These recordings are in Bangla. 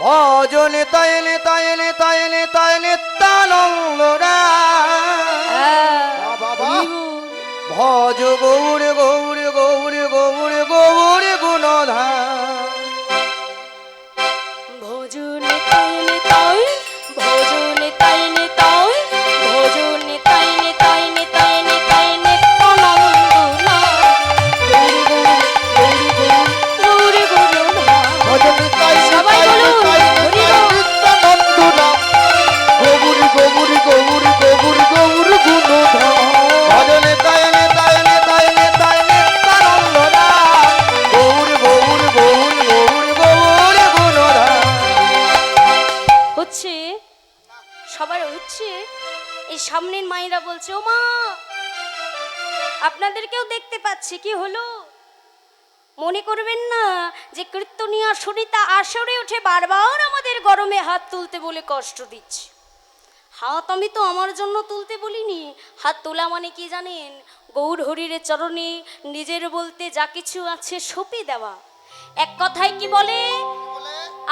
ভজন তাইলে তাইলে তাইলে তাইলে নিত্যানন্দ হ্যাঁ। ভজ গৌর গৌর গৌর গৌর গৌর গুণধা। ভজনে সামনের মায়েরা বলছে ও মা আপনাদেরকেও দেখতে পাচ্ছি, কি হলো? মনে করবেন না যে কীর্তনিয়া সরিতা আসরে উঠে বারবার আমাদের গরমে হাত তুলতে বলে কষ্ট দিচ্ছে। হাত আমি তো আমার জন্য তুলতে বলিনি, হাত তোলা মানে কি জানেন? গৌর হরির চরণে নিজের বলতে যা কিছু আছে সঁপে দেওয়া। এক কথায় কি বলে?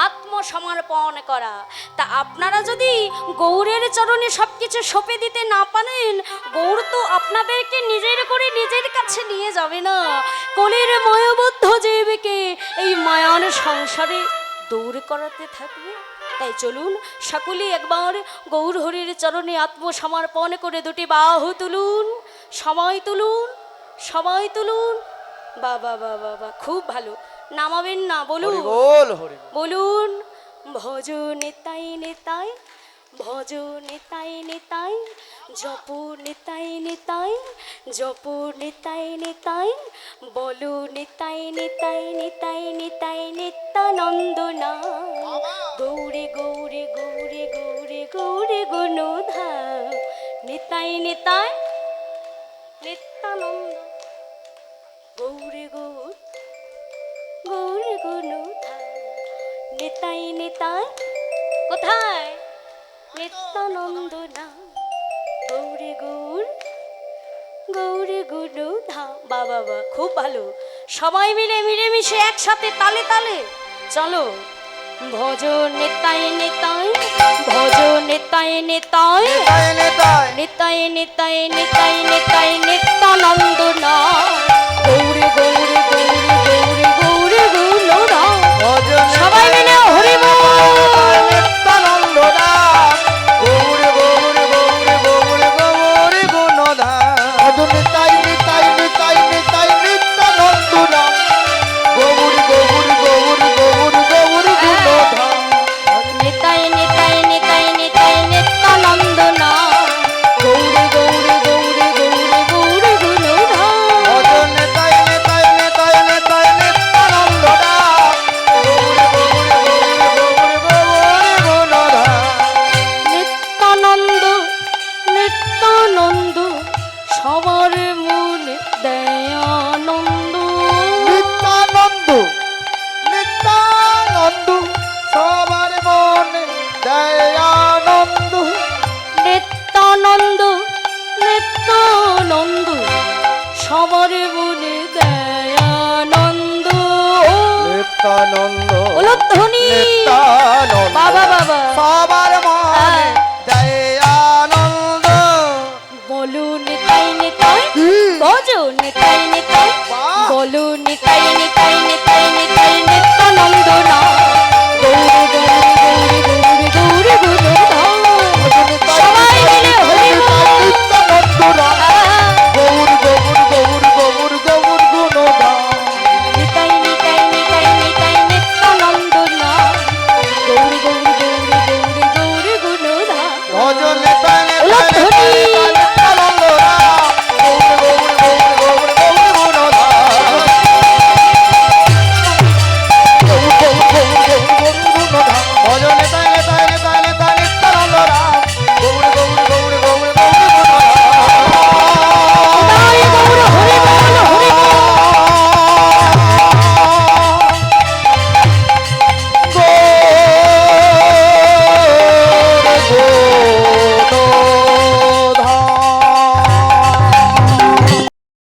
আত্মসমর্পণ করা। তা আপনারা যদি গৌরের চরণে সব কিছু সঁপে দিতে না পারেন, গৌর তো আপনাদেরকে নিজের করে নিজের কাছে নিয়ে যাবে না। কোলের ময়বদ্ধ জীবকে এই মায়ার সংসারে দৌড় করাতে থাকবে। তাই চলুন সকলেই একবার গৌর হরির চরণে আত্মসমর্পণ করে দুটি বাহু তুলুন। সময় তুলুন সময় তুলুন। বাবা বাবা বা খুব ভালো। নামাবেন না বলুন। বলুন ভজ নেতাই নেতাই ভজ নেতাই নেতাই জপ নেতাই নেতাই জপ নেতাই নেতাই বলো নেতাই নেতাই নেতাই নেতাই নিত্যানন্দ না গৌরে গৌরে গৌরে গৌরে গৌরে গুণধা। নেতাই নেতাই নিত্যানন্দ নেতাই নেতাই। কোথায়? নিত্যানন্দ না গৌরে গৌর গৌরে গুণু ধাম বাবা বা খুব ভালো। সবাই মিলে মিলেমিশে একসাথে তালে তালে। চলো। ভজ নেতাই নেতাই। ভজ নেতাই নেতাই। তাই নেতাই। নিতাই নিতাই নিতাই নিতাই নিত্যানন্দ না দয়ানন্দ নিত্যানন্দ নিত্যানন্দ সবার বলে দয়ানন্দ নিত্যানন্দ নিত্যানন্দ বাবা বাবা